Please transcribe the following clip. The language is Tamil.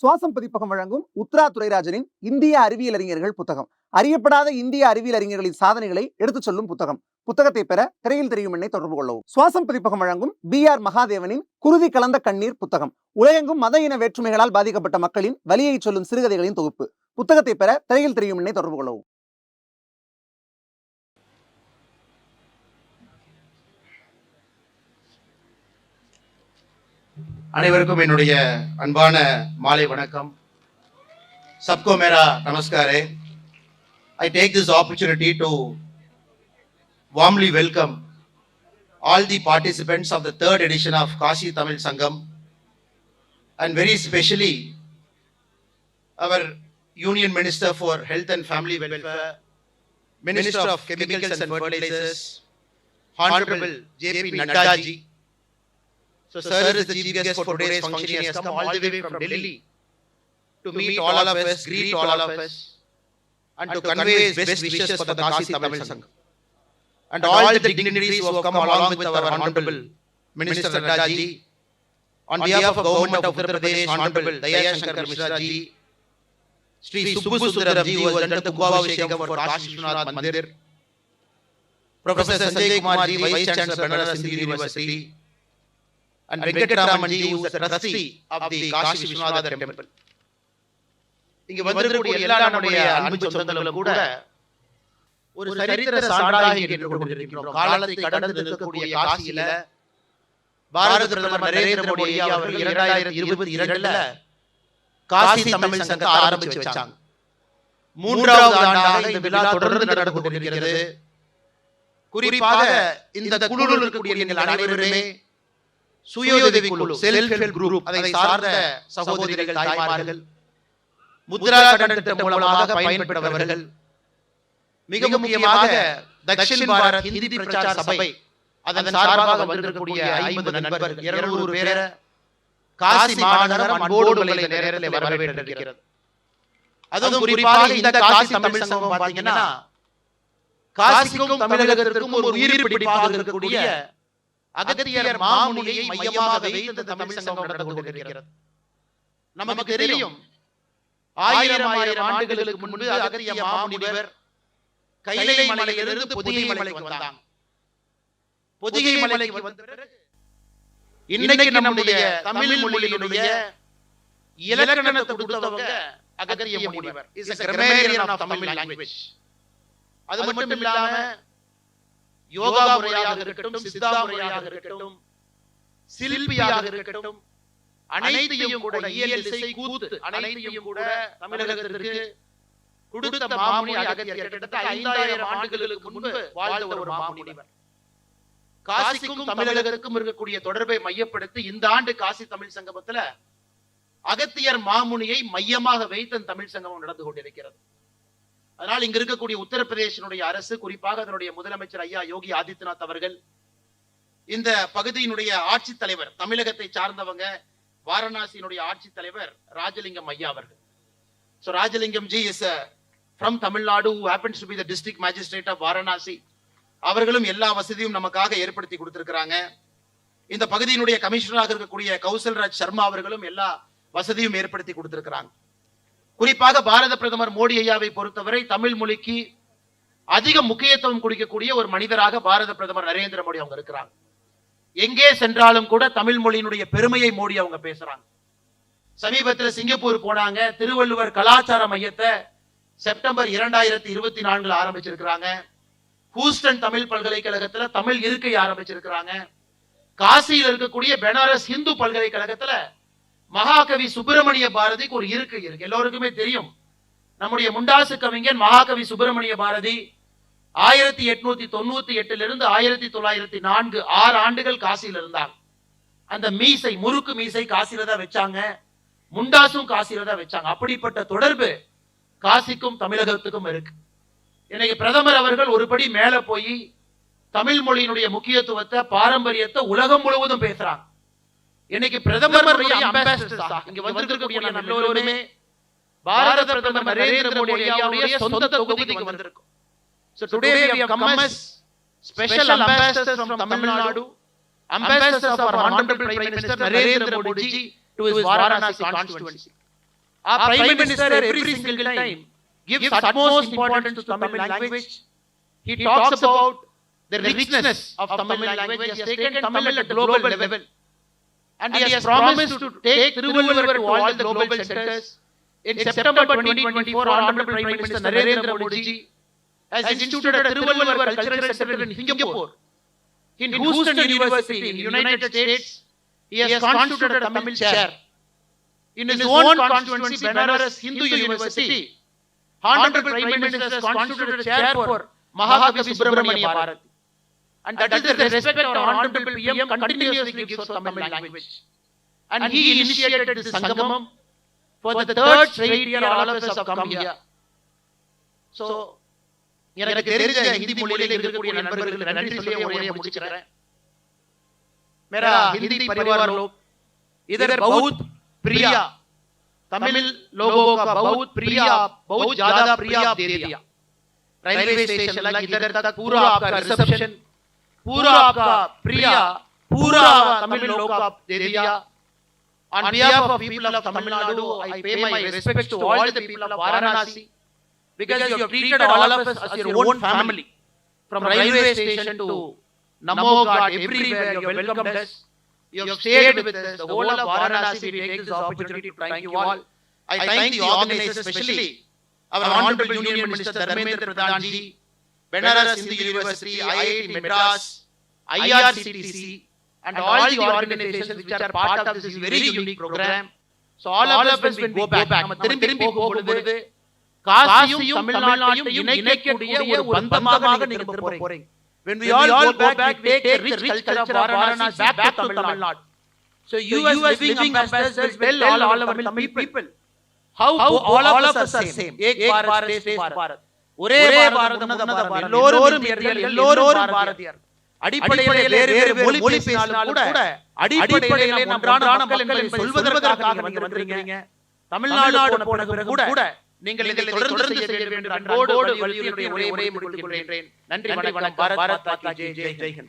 சுவாசம் பதிப்பகம் வழங்கும் உத்ரா துரைராஜனின் இந்திய அறிவியல் அறிஞர்கள் புத்தகம். அறியப்படாத இந்திய அறிவியல் அறிஞர்களின் சாதனைகளை எடுத்துச் சொல்லும் புத்தகம். புத்தகத்தை பெற திரையில் தெரியும் எண்ணை தொடர்பு கொள்ளவும். சுவாசம் பதிப்பகம் வழங்கும் பி ஆர் மகாதேவனின் குருதி கலந்த கண்ணீர் புத்தகம். உலகெங்கும் மத இன வேற்றுமைகளால் பாதிக்கப்பட்ட மக்களின் வலியை சொல்லும் சிறுகதைகளின் தொகுப்பு. புத்தகத்தை பெற திரையில் தெரியும் எண்ணை தொடர்பு கொள்ளவும். அனைவருக்கும் என்னுடைய அன்பான மாலை வணக்கம் சப்கோ மேரா நமஸ்காரே I take this opportunity to warmly welcome all the participants of the third edition of Kashi Tamil Sangam and very specially our union minister for health and family welfare minister of chemicals and fertilisers honourable JP Naddaji ji, so, sir is the chief guest for today's function. He has come all the way from Delhi to meet all of us, greet all of us, and to convey his best wishes for the Kasi Tamil Sangam. And all the dignitaries who have come along with our Honorable Minister Nadda ji, on behalf of Government of Uttar Pradesh, Honorable Daya Shankar Mishra ji, Sri Subbu Sundaram ji, who has done the Kumbhabhishekam for Kashi Vishwanath Mandir, Professor Sanjay Kumar ji, Vice Chancellor, Banaras Hindu University, and Venkataraman ji who is the trustee of the Kashi Vishwanath temple. இங்க வந்திருக்கக்கூடிய எல்லா நம்முடைய அன்பு சொந்தங்களும் கூட ஒரு சரித்திர சான்றாக கேட்டுக் கொண்டிருக்கிறோம் காலத்தை கடந்து நிற்கக்கூடிய காசியில பாரத பிரதமர் நரேந்திர மோடி அவர்கள் இரண்டாயிரத்தி இருபத்தி இரண்டுல காசி தமிழ் சங்கத்தை ஆரம்பிச்சு வச்சாங்க. மூன்றாவது ஆண்டாக இந்த விழா தொடர்ந்து நடந்து கொண்டிருக்கிறது. குறிப்பாக இந்த குழுவில் இருக்கக்கூடிய நீங்கள் அனைவருமே சுயோதவி குழு செல்ஃப் ஹெல்ப் குரூப் அதை சார்ந்த சகோதரிகள் தாய்மார்கள் முத்ரா கடன் திட்டம் மூலமாக பயன்பெற்றவர்கள் மிக முக்கியமாக தக்ஷின் பாரத் ஹிந்தி பிரச்சார சபை. அதன் சார்பாக வந்திருக்கக்கூடிய ஐம்பது நண்பர்கள் இருநூறு பேரை காசி மாநகரம் அன்போடு உங்களை இந்த நேரத்தில் வரவேற்றிருக்கிறது. அதுவும் குறிப்பாக இந்த காசி தமிழ் சங்கம் பாத்தீங்கன்னா காசிக்கும் தமிழகத்திற்கும் ஒரு உயிர் பிடிப்பாக இருக்கக்கூடிய அகத்தியர் மாமுனியை மையமாக வைத்து தமிழ் சங்கம் நடந்து கொண்டிருக்கிறது. நமக்கு தெரியும். ஆயிரம் ஆயிரம் ஆண்டுகளுக்கு முன்பு அகத்திய மாமுனிவர் கைலை மலையிலிருந்து பொதிகை மலைக்கு வந்தாங்க. பொதிகை மலைக்கு வந்த பிறகு இன்னைக்கு நம்முடைய தமிழ் மொழியினுடைய இலக்கணத்தை கொடுத்தவங்க அகத்திய முனிவர் is a grammarian of Tamil language. அது மட்டும் இல்லாம யோகா முறையாக இருக்கட்டும் சித்தா முறையாக இருக்கட்டும் சில்பியாக இருக்கட்டும் அனைத்தையும் கூட இயல் இசை கூத்து அனைத்தையும் கூட தமிழகத்திற்கு கொடுத்த மாமுனி அகத்தியர். கிட்டத்தட்ட ஐந்தாயிரம் ஆண்டுகளுக்கு முன்பு வாழ்ந்த ஒரு மாமுனிவர் காசிக்கும் தமிழகத்துக்கும் இருக்கக்கூடிய தொடர்பை மையப்படுத்தி இந்த ஆண்டு காசி தமிழ் சங்கமத்துல அகத்தியர் மாமுனியை மையமாக வைத்து தமிழ் சங்கமம் நடந்து கொண்டிருக்கிறது. அதனால் இங்க இருக்கக்கூடிய உத்தரப்பிரதேசனுடைய அரசு குறிப்பாக அதனுடைய முதலமைச்சர் ஐயா யோகி ஆதித்யநாத் அவர்கள் இந்த பகுதியினுடைய ஆட்சித்தலைவர் தமிழகத்தை சார்ந்தவங்க வாரணாசியினுடைய ஆட்சித்தலைவர் ராஜலிங்கம் ஐயா அவர்கள். So Rajalingam ji is from Tamil Nadu who happens to be the district magistrate of Varanasi அவர்களும் எல்லா வசதியும் நமக்காக ஏற்படுத்தி கொடுத்திருக்கிறாங்க. இந்த பகுதியினுடைய கமிஷனராக இருக்கக்கூடிய கௌசல்ராஜ் சர்மா அவர்களும் எல்லா வசதியும் ஏற்படுத்தி கொடுத்திருக்கிறாங்க. குறிப்பாக பாரத பிரதமர் மோடி ஐயாவை பொறுத்தவரை தமிழ் மொழிக்கு அதிக முக்கியத்துவம் கொடுக்கக்கூடிய ஒரு மனிதராக பாரத பிரதமர் நரேந்திர மோடி அவங்க இருக்கிறாங்க. எங்கே சென்றாலும் கூட தமிழ் மொழியினுடைய பெருமையை மோடி அவங்க பேசுறாங்க. சமீபத்தில் சிங்கப்பூர் போனாங்க. திருவள்ளுவர் கலாச்சார மையத்தை செப்டம்பர் இரண்டாயிரத்தி இருபத்தி நான்குல ஆரம்பிச்சிருக்கிறாங்க. ஹூஸ்டன் தமிழ் பல்கலைக்கழகத்துல தமிழ் இருக்கை ஆரம்பிச்சிருக்கிறாங்க. காசியில் இருக்கக்கூடிய பெனாரஸ் இந்து பல்கலைக்கழகத்துல மகாகவி சுப்பிரமணிய பாரதிக்கு ஒரு இருக்கு இருக்கு. எல்லோருக்குமே தெரியும். நம்முடைய முண்டாசு கவிஞன் மகாகவி சுப்பிரமணிய பாரதி ஆயிரத்தி எட்நூத்தி தொண்ணூத்தி எட்டுல இருந்து ஆயிரத்தி தொள்ளாயிரத்தி நான்கு ஆறு ஆண்டுகள் காசியில் இருந்தார் அந்த மீசை முறுக்கு மீசை காசியில தான் வச்சாங்க. முண்டாசும் காசியில தான் வச்சாங்க. அப்படிப்பட்ட தொடர்பு காசிக்கும் தமிழகத்துக்கும் இருக்கு. இன்னைக்கு பிரதமர் அவர்கள் ஒருபடி மேல போய் தமிழ் மொழியினுடைய முக்கியத்துவத்தை பாரம்பரியத்தை உலகம் முழுவதும் பேசுறாங்க. இன்னைக்கு பிரதமர் அம்பாசிடர்ஸ் இங்க வந்திருக்கக்கூடிய நம்ம எல்லோருமே பாரத பிரதமர் நரேந்திர மோடி ஐயாவுடைய சொந்த தொகுதிக்கு வந்திருக்கோம் So today we have come as special ambassadors from Tamil Nadu, ambassadors of our honorable Prime Minister Narendra Modi ji to his Varanasi constituency. Our Prime Minister every single time gives utmost importance to Tamil language. He talks about the richness of Tamil language. He has taken Tamil at the global level. And he has promised to take Tiruvallur to all the global centers. In September 2024, Honorable Prime Minister Narendra Modi has instituted a Tiruvallur Cultural Center in Singapore. In Houston University in United States, he has constituted a Tamil chair. In his own constituency, Banaras Hindu University, Honorable Prime Minister has constituted a chair for Mahakavi Subramania Bharati. And that is the respect our Honorable PM continuously gives for Tamil language. And he initiated this Sangamam. For the third straight year, all of us have come here. So, எனக்கு தெரிஞ்ச ஹிந்தி மொழியில இருக்கக்கூடிய நண்பர்களுக்கு நன்றி சொல்லி என் உரையை முடிச்சுக்கிறேன் मेरा हिंदी परिवार लोग इधर बहुत प्रिय तमिल लोगों का बहुत प्रिय बहुत ज्यादा प्रिय आप दे दिया रेलवे स्टेशन लग इधर तक पूरा आपका रिसेप्शन पूरा आपका प्रिय पूरा तमिल लोग का आप दे दिया On behalf of people of Tamil Nadu, I pay my respects to all the people of Varanasi because you have treated all of us as your own family. From railway station to Namo God, everywhere you have welcomed us. You have stayed with us. The whole of Varanasi, we take this opportunity to thank you all. I thank the organizers, especially our Honorable Union Minister Dharmendra Pradhan ji, Benares Hindu University, IIT Madras, IRCTC, and all the organizations which are part of this very unique program. So all of us will go back. நம்ம திரும்பி திரும்பி போகும்பொழுது காசியும் தமிழ்நாட்டையும் இணைக்கக்கூடிய ஒரு பந்தமாக நீங்க திரும்ப போறீங்க. When we all go back, we take the rich culture of Varanasi back to Tamil Nadu. So you as living ambassadors will tell all our Tamil people how all of us are same. Ek Bharat, Shreshtha Bharat. ஒரே பாரதம். எல்லோரும் எல்லோரும் பாரதியர். அடிப்படையிலே வேறு வேறு மொழி பேசினாலும் கூட அடிப்படையிலே நாம் ஒன்றான மக்கள் என்பதை சொல்வதற்காக நீங்க தமிழ்நாடு போன பிறகு கூட நீங்கள் இதை தொடர்ந்து செய்ய வேண்டும் என்று அன்போடு வலியுறுத்தி ஒரே ஒரே முடித்துக் கொள்கிறேன் நன்றி வணக்கம். பாரத் ஜெய். ஜெய். ஜெய்